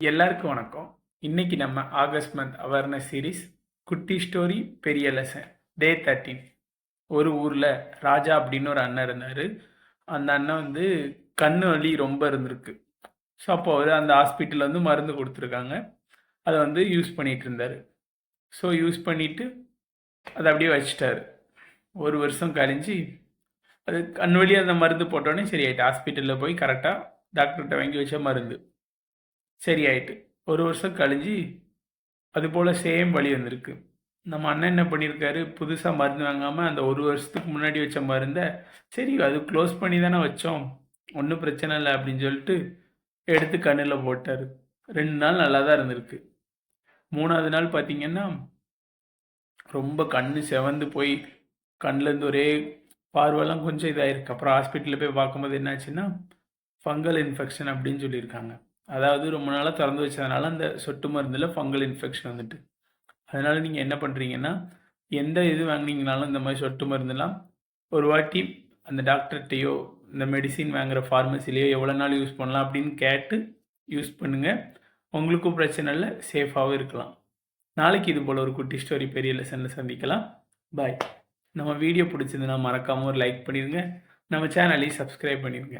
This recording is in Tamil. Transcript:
எல்லாருக்கும் வணக்கம். இன்னைக்கு நம்ம ஆகஸ்ட் மந்த் அவேர்னஸ் சீரிஸ் குட்டி ஸ்டோரி பெரிய லெசன் டே தேர்ட்டீன் ஒரு ஊரில் ராஜா அப்படின்னு ஒரு அண்ணன் இருந்தார். அந்த அண்ணன் வந்து கண்ணு வலி ரொம்ப இருந்திருக்கு. ஸோ அப்போ அவர் அந்த ஹாஸ்பிட்டலில் வந்து மருந்து கொடுத்துருக்காங்க. அதை வந்து யூஸ் பண்ணிகிட்டு இருந்தார். ஸோ யூஸ் பண்ணிவிட்டு அதை அப்படியே வச்சிட்டாரு. ஒரு வருஷம் கழிஞ்சு அது கண் வலி அந்த மருந்து போட்டோடனே சரி ஆயிட்டு ஹாஸ்பிட்டலில் போய் கரெக்டாக டாக்டர்கிட்ட வாங்கி வச்ச மருந்து. சரி ஆயிட்டு ஒரு வருஷம் கழிஞ்சு அது போல் சேம் வழி வந்திருக்கு. நம்ம அண்ணன் என்ன பண்ணியிருக்காரு புதுசாக மருந்து வாங்காமல் அந்த ஒரு வருஷத்துக்கு முன்னாடி வச்ச மருந்தை சரி அது க்ளோஸ் பண்ணி தானே வச்சோம். ஒன்றும் பிரச்சனை இல்லை அப்படின்னு சொல்லிட்டு எடுத்து கண்ணில் போட்டார். ரெண்டு நாள் நல்லா தான் இருந்திருக்கு. மூணாவது நாள் பார்த்தீங்கன்னா ரொம்ப கண் செவந்து போய் கண்ணிலேருந்து ஒரே பார்வைலாம் கொஞ்சம் இதாகிருக்கு அப்புறம் ஹாஸ்பிட்டலில் போய் பார்க்கும்போது என்னாச்சுன்னா ஃபங்கல் இன்ஃபெக்ஷன் அப்படின்னு சொல்லியிருக்காங்க. அதாவது ரொம்ப நாளாக திறந்து வச்சதுனால அந்த சொட்டு மருந்தில் ஃபங்கல் இன்ஃபெக்ஷன் வந்துட்டு. அதனால் நீங்கள் என்ன பண்ணுறீங்கன்னா எந்த இது வாங்கினீங்கனாலும் இந்த மாதிரி சொட்டு மருந்துலாம் ஒரு வாட்டி அந்த டாக்டர்கிட்டையோ இந்த மெடிசின் வாங்குகிற ஃபார்மசிலேயோ எவ்வளோ நாள் யூஸ் பண்ணலாம் அப்படின்னு கேட்டு யூஸ் பண்ணுங்கள் உங்களுக்கும் பிரச்சனை இல்லை சேஃபாகவும் இருக்கலாம். நாளைக்கு இது போல் ஒரு குட்டி ஸ்டோரி பெரிய லெசனில் சந்திக்கலாம். பாய். நம்ம வீடியோ பிடிச்சதுன்னா மறக்காமல் ஒரு லைக் பண்ணிடுங்க நம்ம சேனலையும் சப்ஸ்கிரைப் பண்ணிடுங்க